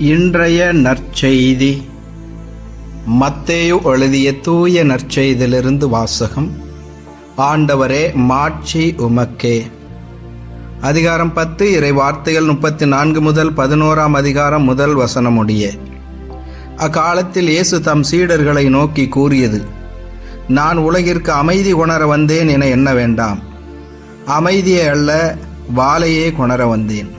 இன்றைய நற்செய்தி. மத்தேயு எழுதிய தூய நற்செய்தியிலிருந்து வாசகம். ஆண்டவரே மாட்சி உமக்கே. அதிகாரம் பத்து இறை வார்த்தைகள் முப்பத்தி நான்கு முதல் பதினோராம் அதிகாரம் முதல் வசனமுடைய. அக்காலத்தில் இயேசு தம் சீடர்களை நோக்கி கூறியது நான் உலகிற்கு அமைதி கொணர வந்தேன் என எண்ண வேண்டாம். அமைதியை அல்ல வாழையே கொணர வந்தேன்.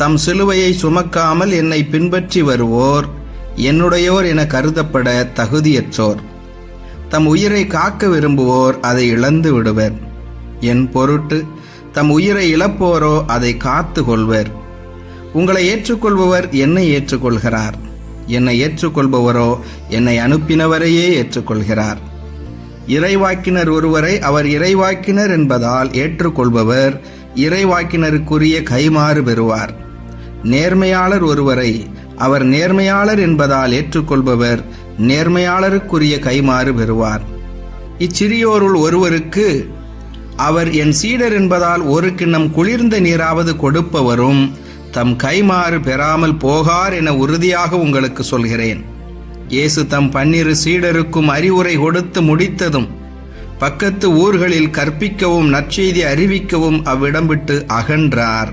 தம் சிலுவையை சுமக்காமல் என்னை பின்பற்றி வருவோர். என்னுடையோர் என கருதப்பட தகுதியற்றோர். தம் உயிரை காக்க விரும்புவோர் அதை இழந்து விடுவர். என் பொருட்டு தம் உயிரை இழப்போரோ அதை காத்து கொள்வர். உங்களை ஏற்றுக்கொள்பவர் என்னை ஏற்றுக்கொள்கிறார். என்னை ஏற்றுக்கொள்பவரோ என்னை அனுப்பினவரையே ஏற்றுக்கொள்கிறார். இறைவாக்கினர் ஒருவரை அவர் இறைவாக்கினர் என்பதால் ஏற்றுக்கொள்பவர் இறைவாக்கினருக்குரிய கைமாறு பெறுவார். நேர்மையாளர் ஒருவரை அவர் நேர்மையாளர் என்பதால் ஏற்றுக்கொள்பவர் நேர்மையாளருக்குரிய கைமாறு பெறுவார். இச்சிறியோருள் ஒருவருக்கு அவர் என் சீடர் என்பதால் ஒரு கிண்ணம் குளிர்ந்த நீராவது கொடுப்பவரும் தம் கைமாறு பெறாமல் போகார் என உறுதியாக உங்களுக்கு சொல்கிறேன். இயேசு தம் பன்னிரு சீடருக்கும் அறிவுரை கொடுத்து முடித்ததும் பக்கத்து ஊர்களில் கற்பிக்கவும் நற்செய்தி அறிவிக்கவும் அவ்விடம் விட்டு அகன்றார்.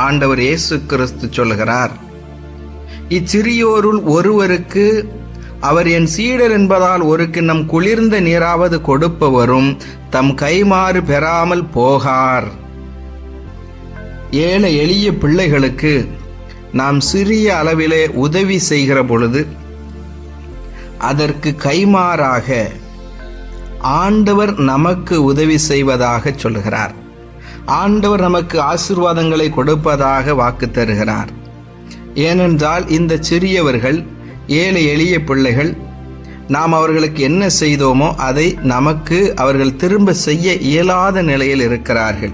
ஆண்டவர் இயேசு கிறிஸ்து சொல்கிறார் இச்சிறியோருள் ஒருவருக்கு அவர் என் சீடர் என்பதால் ஒரு கிண்ணம் குளிர்ந்த நீராவது கொடுப்பவரும் தம் கைமாறு பெறாமல் போகார். ஏழை எளிய பிள்ளைகளுக்கு நாம் சிறிய அளவிலே உதவி செய்கிற பொழுது அதற்கு கைமாறாக ஆண்டவர் நமக்கு உதவி செய்வதாக சொல்கிறார் ஆண்டவர் நமக்கு ஆசிர்வாதங்களை கொடுப்பதாக வாக்கு தருகிறார். ஏனென்றால் இந்த சிறியவர்கள் ஏழை எளிய பிள்ளைகள் நாம் அவர்களுக்கு என்ன செய்தோமோ அதை நமக்கு அவர்கள் திரும்ப செய்ய இயலாத நிலையில் இருக்கிறார்கள்.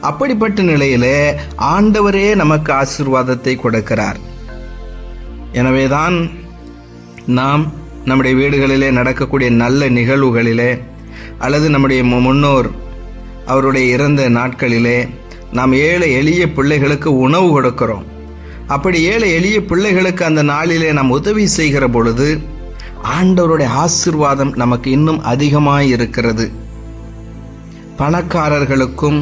அப்படிப்பட்ட நிலையிலே ஆண்டவரே நமக்கு ஆசிர்வாதத்தை கொடுக்கிறார். எனவேதான் நாம் நம்முடைய வீடுகளிலே நடக்கக்கூடிய நல்ல நிகழ்வுகளிலே அல்லது நம்முடைய முன்னோர் அவருடைய இறந்த நாட்களிலே நாம் ஏழை எளிய பிள்ளைகளுக்கு உணவு கொடுக்கிறோம். அப்படி ஏழை எளிய பிள்ளைகளுக்கு அந்த நாளிலே நாம் உதவி செய்கிற பொழுது ஆண்டவருடைய ஆசிர்வாதம் நமக்கு இன்னும் அதிகமாய் இருக்கிறது. பணக்காரர்களுக்கும்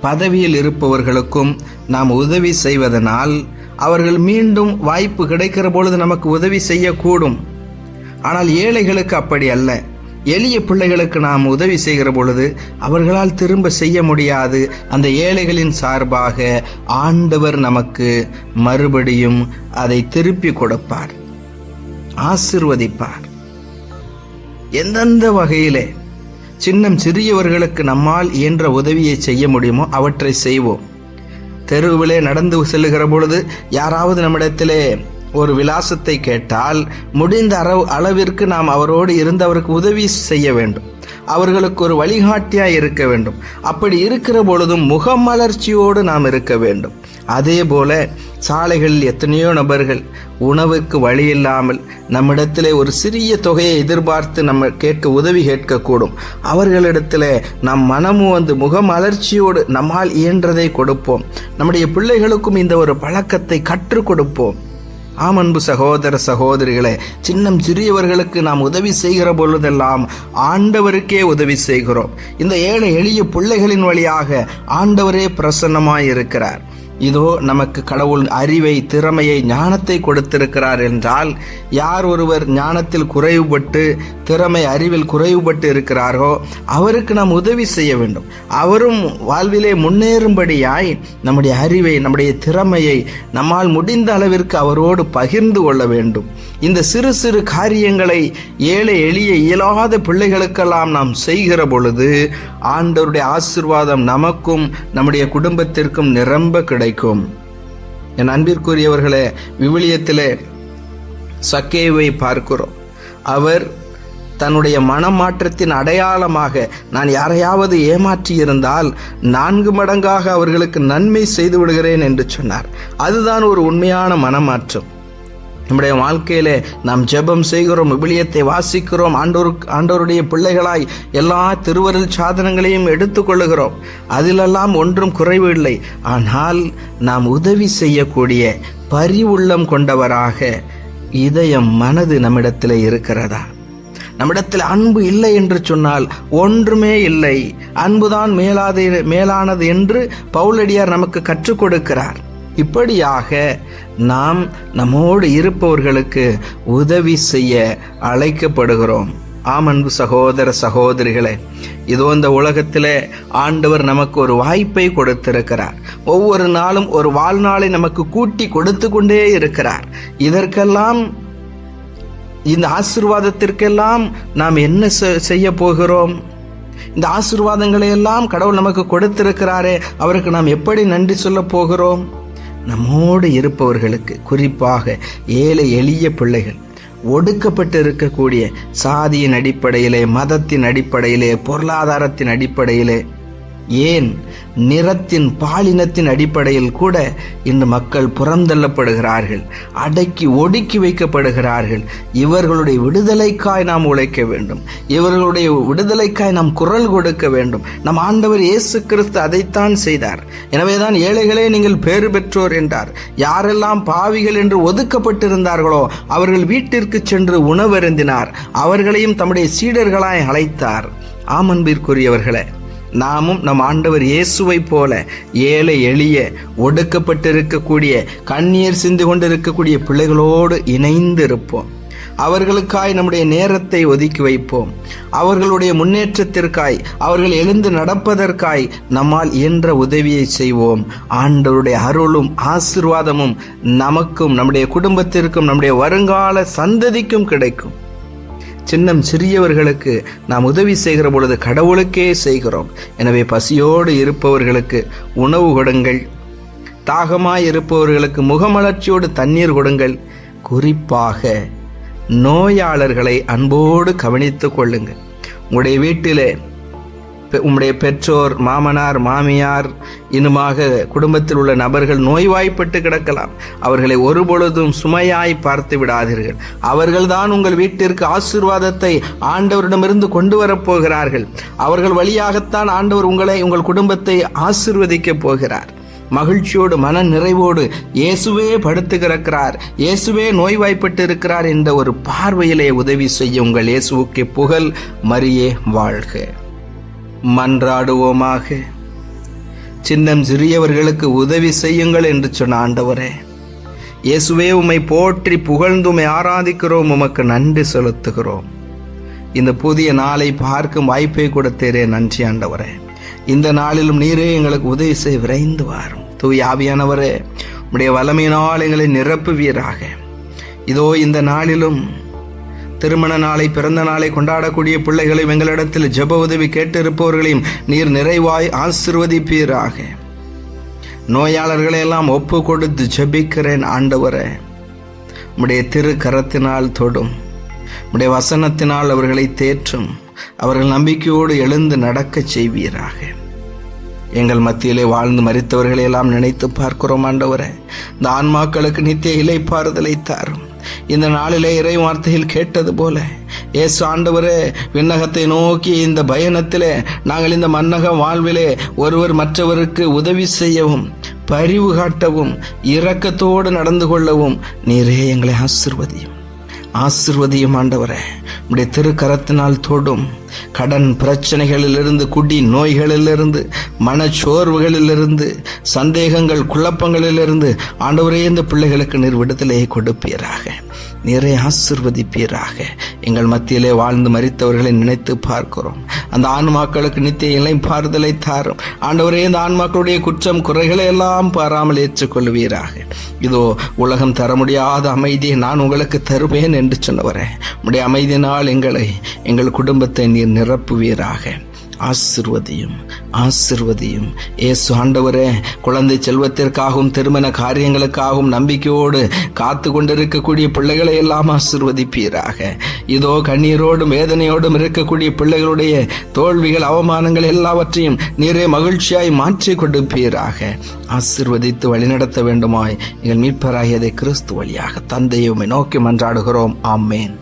பதவியில் இருப்பவர்களுக்கும் நாம் உதவி செய்வதனால் அவர்கள் மீண்டும் வாய்ப்பு கிடைக்கிற பொழுது நமக்கு உதவி செய்யக்கூடும். ஆனால் ஏழைகளுக்கு அப்படி அல்ல. எளிய பிள்ளைகளுக்கு நாம் உதவி செய்கிற பொழுது அவர்களால் திரும்ப செய்ய முடியாது. அந்த ஏழைகளின் சார்பாக ஆண்டவர் நமக்கு மறுபடியும் அதை திருப்பி கொடுப்பார். ஆசிர்வதிப்பார். எந்தெந்த வகையிலே சின்னம் சிறியவர்களுக்கு நம்மால் இயன்ற உதவியை செய்ய முடியுமோ அவற்றை செய்வோம். தெருவிலே நடந்து செல்லுகிற பொழுது யாராவது நம்மிடத்திலே ஒரு விலாசத்தை கேட்டால் முடிந்த அளவு அளவிற்கு நாம் அவரோடு இருந்தவருக்கு உதவி செய்ய வேண்டும். அவர்களுக்கு ஒரு வழிகாட்டியாய் இருக்க வேண்டும். அப்படி இருக்கிற பொழுதும் முகமலர்ச்சியோடு நாம் இருக்க வேண்டும். அதே போல சாலைகளில் எத்தனையோ நபர்கள் உணவுக்கு வழி இல்லாமல் நம்மிடத்திலே ஒரு சிறிய தொகையை எதிர்பார்த்து நம்ம கேட்க உதவி கேட்கக்கூடும். அவர்களிடத்தில் நம் மனமும் வந்து முகமலர்ச்சியோடு நம்மால் இயன்றதை கொடுப்போம். நம்முடைய பிள்ளைகளுக்கும் இந்த ஒரு பழக்கத்தை கற்றுக் கொடுப்போம். ஆம் அன்பு சகோதர சகோதரிகளே சின்னம் சிறியவர்களுக்கு நாம் உதவி செய்கிற பொழுதெல்லாம் ஆண்டவருக்கே உதவி செய்கிறோம். இந்த ஏழை எளிய பிள்ளைகளின் வழியாக ஆண்டவரே பிரசன்னமாய் இருக்கிறார் இதோ நமக்கு கடவுள் அறிவை திறமையை ஞானத்தை கொடுத்திருக்கிறார் என்றால் யார் ஒருவர் ஞானத்தில் குறைவுபட்டு திறமை அறிவில் குறைவுபட்டு இருக்கிறாரோ அவருக்கு நாம் உதவி செய்ய வேண்டும். அவரும் வாழ்விலே முன்னேறும்படியாய் நம்முடைய அறிவை நம்முடைய திறமையை நம்மால் முடிந்த அளவிற்கு அவரோடு பகிர்ந்து கொள்ள வேண்டும். இந்த சிறு சிறு காரியங்களை ஏழை எளிய இயலாத பிள்ளைகளுக்கெல்லாம் நாம் செய்கிற பொழுது ஆண்டவருடைய ஆசிர்வாதம் நமக்கும் நம்முடைய குடும்பத்திற்கும் நிரம்ப கிடைக்கும். என் அன்பிற்குரியவர்களே விவிலியத்திலே சக்கேவை பார்க்கிறோம். அவர் தன்னுடைய மனமாற்றத்தின் அடையாளமாக நான் யாரையாவது ஏமாற்றியிருந்தால் நான்கு மடங்காக அவர்களுக்கு நன்மை செய்து விடுகிறேன் என்று சொன்னார். அதுதான் ஒரு உண்மையான மனமாற்றம். நம்முடைய வாழ்க்கையிலே நாம் ஜெபம் செய்கிறோம் விபிலியத்தை வாசிக்கிறோம் ஆண்டோர் ஆண்டோருடைய பிள்ளைகளாய் எல்லா திருவருள் சாதனங்களையும் எடுத்துக்கொள்ளுகிறோம். அதிலெல்லாம் ஒன்றும் குறைவு இல்லை. ஆனால் நாம் உதவி செய்யக்கூடிய பரிவுள்ளம் கொண்டவராக இதயம் மனது நம்மிடத்தில் இருக்கிறதா? நம்மிடத்தில் அன்பு இல்லை என்று சொன்னால் ஒன்றுமே இல்லை. அன்புதான் மேலாது மேலானது என்று பவுலடியார் நமக்கு கற்றுக் கொடுக்கிறார். இப்படியாக நாம் நம்மோடு இருப்பவர்களுக்கு உதவி செய்ய அழைக்கப்படுகிறோம். ஆம் அன்பு சகோதர சகோதரிகளே இதோ இந்த உலகத்தில் ஆண்டவர் நமக்கு ஒரு வாய்ப்பை கொடுத்திருக்கிறார். ஒவ்வொரு நாளும் ஒரு வாழ்நாளை நமக்கு கூட்டி கொடுத்து கொண்டே இருக்கிறார். இதற்கெல்லாம் இந்த ஆசிர்வாதத்திற்கெல்லாம் நாம் என்ன செ- செய்ய போகிறோம்? இந்த ஆசிர்வாதங்களை எல்லாம் கடவுள் நமக்கு கொடுத்திருக்கிறாரே அவருக்கு நாம் எப்படி நன்றி சொல்ல போகிறோம்? நம்மோடு இருப்பவர்களுக்கு குறிப்பாக ஏழை எளிய பிள்ளைகள் ஒடுக்கப்பட்டு இருக்கக்கூடிய சாதியின் அடிப்படையிலே மதத்தின் அடிப்படையிலே பொருளாதாரத்தின் அடிப்படையிலே ஏன் நிறத்தின் பாலினத்தின் அடிப்படையில் கூட இன்று மக்கள் புறந்தள்ளப்படுகிறார்கள் அடக்கி ஒடுக்கி வைக்கப்படுகிறார்கள். இவர்களுடைய விடுதலைக்காய் நாம் உழைக்க வேண்டும். இவர்களுடைய விடுதலைக்காய் நாம் குரல் கொடுக்க வேண்டும். நம் ஆண்டவர் இயேசு கிறிஸ்து அதைத்தான் செய்தார். எனவேதான் ஏழைகளே நீங்கள் பேறு பெற்றோர் என்றார். யாரெல்லாம் பாவிகள் என்று ஒதுக்கப்பட்டிருந்தார்களோ அவர்கள் வீட்டிற்கு சென்று உணவருந்தினார். அவர்களையும் தம்முடைய சீடர்களாய் அழைத்தார். ஆமன்பிற்குரியவர்களே நாமும் நம் ஆண்டவர் இயேசுவை போல ஏழை எளிய ஒடுக்கப்பட்டிருக்கக்கூடிய கண்ணீர் சிந்து கொண்டிருக்கக்கூடிய பிள்ளைகளோடு இணைந்து இருப்போம் அவர்களுக்காய் நம்முடைய நேரத்தை ஒதுக்கி வைப்போம். அவர்களுடைய முன்னேற்றத்திற்காய் அவர்கள் எழுந்து நடப்பதற்காய் நம்மால் இயன்ற உதவியை செய்வோம். ஆண்டவருடைய அருளும் ஆசிர்வாதமும் நமக்கும் நம்முடைய குடும்பத்திற்கும் நம்முடைய வருங்கால சந்ததிக்கும் கிடைக்கும். சின்னம் சிறியவர்களுக்கு நாம் உதவி செய்கிற பொழுது கடவுளுக்கே செய்கிறோம். எனவே பசியோடு இருப்பவர்களுக்கு உணவு கொடுங்கள். தாகமாய் இருப்பவர்களுக்கு முகமலர்ச்சியோடு தண்ணீர் கொடுங்கள். குறிப்பாக நோயாளர்களை அன்போடு கவனித்து கொள்ளுங்கள். உங்களுடைய வீட்டிலே உம்முடைய பெற்றோர் மாமனார் மாமியார் இன்னுமாக குடும்பத்தில் உள்ள நபர்கள் நோய்வாய்ப்பட்டு கிடக்கலாம். அவர்களை ஒருபொழுதும் சுமையாய் பார்த்து விடாதீர்கள். அவர்கள்தான் உங்கள் வீட்டிற்கு ஆசிர்வாதத்தை ஆண்டவரிடமிருந்து கொண்டு வரப் போகிறார்கள். அவர்கள் வழியாகத்தான் ஆண்டவர் உங்களை உங்கள் குடும்பத்தை ஆசிர்வதிக்கப் போகிறார். மகிழ்ச்சியோடு மன நிறைவோடு இயேசுவே படுத்து கிடக்கிறார். இயேசுவே நோய்வாய்ப்பட்டு இருக்கிறார் என்ற ஒரு பார்வையிலே உதவி செய்ய உங்கள் இயேசுவுக்கு புகழ் மரியே வாழ்க. மன்றாடுவோமாக. சின்னம் சிறியவர்களுக்கு உதவி செய்யுங்கள் என்று சொன்ன ஆண்டவரே இயேசுவே உம்மை போற்றி புகழ்ந்து உம்மை ஆராதிக்கிறோம் உமக்கு நன்றி செலுத்துகிறோம். இந்த புதிய நாளை பார்க்கும் வாய்ப்பை கொடுத்தீரே நன்றி ஆண்டவரே. இந்த நாளிலும் நீரே எங்களுக்கு உதவி செய்ய விரைந்து வாரும். தூய் ஆவியானவரே உடைய வல்லமையினால் எங்களை நிரப்புவீராக. இதோ இந்த நாளிலும் திருமண நாளை பிறந்த நாளை கொண்டாடக்கூடிய பிள்ளைகளையும் எங்களிடத்தில் ஜெப உதவி கேட்டிருப்பவர்களையும் நீர் நிறைவாய் ஆசிர்வதிப்பீராக. நோயாளர்களை எல்லாம் ஒப்பு கொடுத்து ஜெபிக்கிறேன் ஆண்டவரே. உம்முடைய திரு கரத்தினால் தொடும். உம்முடைய வசனத்தினால் அவர்களை தேற்றும். அவர்கள் நம்பிக்கையோடு எழுந்து நடக்கச் செய்வீராக. எங்கள் மத்தியிலே வாழ்ந்து மறித்தவர்களை எல்லாம் நினைத்து பார்க்கிறோம் ஆண்டவரே. இந்த ஆன்மாக்களுக்கு நித்திய இலைப்பாறுதலை தாரும். இந்த நாளிலே இறை வார்த்தையில் கேட்டது போல இயேசு ஆண்டவரே விண்ணகத்தை நோக்கி இந்த பயணத்திலே நாங்கள் இந்த மன்னக வாழ்விலே ஒருவர் மற்றவருக்கு உதவி செய்யவும் பரிவு காட்டவும் இரக்கத்தோடு நடந்து கொள்ளவும் நீரே எங்களை ஆசிர்வதியும். ஆசிர்வதியும் ஆண்டவரே. உடைய திருக்கரத்தினால் தொடும் கடன் பிரச்சனைகளிலிருந்து குடி நோய்களிலிருந்து மனச்சோர்வுகளிலிருந்து சந்தேகங்கள் குழப்பங்களிலிருந்து ஆண்டவரே இந்த பிள்ளைகளுக்கு நீர் விடுதலையை கொடுப்பீராக. நீரை ஆசிர்வதிப்பீராக. எங்கள் மத்தியிலே வாழ்ந்து மறித்தவர்களை நினைத்து பார்க்கிறோம். அந்த ஆன்மாக்களுக்கு நித்திய இலை பாறுதலை தாரும். ஆண்டவரே இந்த ஆன்மாக்களுடைய குற்றம் குறைகளை எல்லாம் பாராமல் ஏற்றுக்கொள்வீராக. இதோ உலகம் தர முடியாத அமைதியை நான் உங்களுக்கு தருவேன் என்று சொன்னவரே. உடைய அமைதியினால் எங்களை எங்கள் குடும்பத்தை நீர் நிரப்புவீராக. ஆசிர்வதியும் ஆசிர்வதியும். ஏசு ஆண்டவரே குழந்தை செல்வத்திற்காகவும் திருமண காரியங்களுக்காகவும் நம்பிக்கையோடு காத்து கொண்டிருக்கக்கூடிய பிள்ளைகளை எல்லாம் ஆசிர்வதிப்பீராக. இதோ கண்ணீரோடும் வேதனையோடும் இருக்கக்கூடிய பிள்ளைகளுடைய தோல்விகள் அவமானங்கள் எல்லாவற்றையும் நீரே மகிழ்ச்சியாய் மாற்றி கொடுப்பீராக. ஆசிர்வதித்து வழிநடத்த வேண்டுமாய் எங்கள் மீட்பராகியதை கிறிஸ்து வழியாக தந்தையுமே நோக்கி மன்றாடுகிறோம். ஆமேன்.